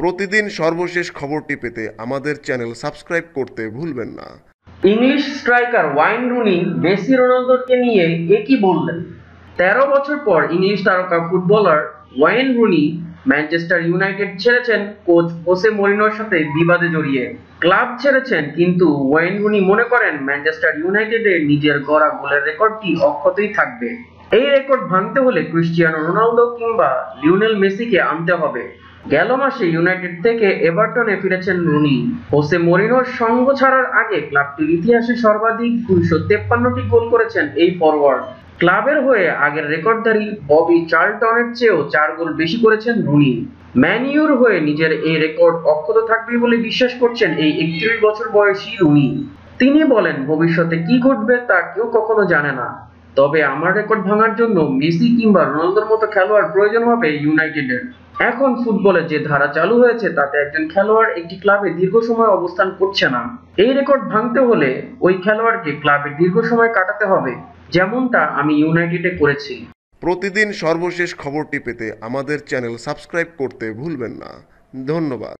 প্রতিদিন সর্বশেষ খবরটি পেতে আমাদের চ্যানেল সাবস্ক্রাইব করতে ভুলবেন না। English striker Wayne Rooney Messi রোনালদোকে নিয়ে একই বললেন, তেরো বছর পর ইংলিশ তারকা footballer Wayne Rooney Manchester United ছেড়েছেন কোচ ওসে মরিনোর সাথে বিবাদে জড়িয়ে। ক্লাব ছেড়েছেন, কিন্তু ওয়াইন রুনি মনে করেন ম্যানচেস্টার ইউনাইটেডের নিজের গড়া গোলের রেকর্ডটি অক্ষতই থাকবে। এই রেকর্ড ভাঙতে হলে ক্রিস্টিয়ানো রোনালদো কিংবা লিওনেল মেসিকে আনতে হবে। গেল মাসে ইউনাইটেড থেকে এভারটনে ফিরেছেন রুনি। হোসে মরিনোর সঙ্গ ছাড়ার আগে ক্লাবটির ইতিহাসে সর্বাধিক দুইশো তেপ্পান্নটি গোল করেছেন এই ফরওয়ার্ড ক্লাবের হয়ে আগের রেকর্ডধারী ববি চার্লটনের চেয়েও চার গোল বেশি করেছেন রুনি। ম্যানিউর হয়ে নিজের এই রেকর্ড অক্ষত থাকবে বলে বিশ্বাস করছেন এই একত্রিশ বছর বয়সী রুনি। তিনি বলেন, ভবিষ্যতে কি ঘটবে তা কেউ কখনো জানে না। তবে আমার রেকর্ড ভাঙার জন্য মেসি কিংবা রোনালদোর মতো খেলোয়াড় প্রয়োজন হবে ইউনাইটেডের। এখন ফুটবলে যে ধারা চালু হয়েছে, তাতে একজন খেলোয়াড় একটি ক্লাবে দীর্ঘ সময় অবস্থান করছে না। এই রেকর্ড ভাঙতে হলে ওই খেলোয়াড়কে ক্লাবে দীর্ঘ সময় কাটাতে হবে, যেমনটা আমি ইউনাইটেডে করেছি। প্রতিদিন সর্বশেষ খবরটি পেতে আমাদের চ্যানেল সাবস্ক্রাইব করতে ভুলবেন না। ধন্যবাদ।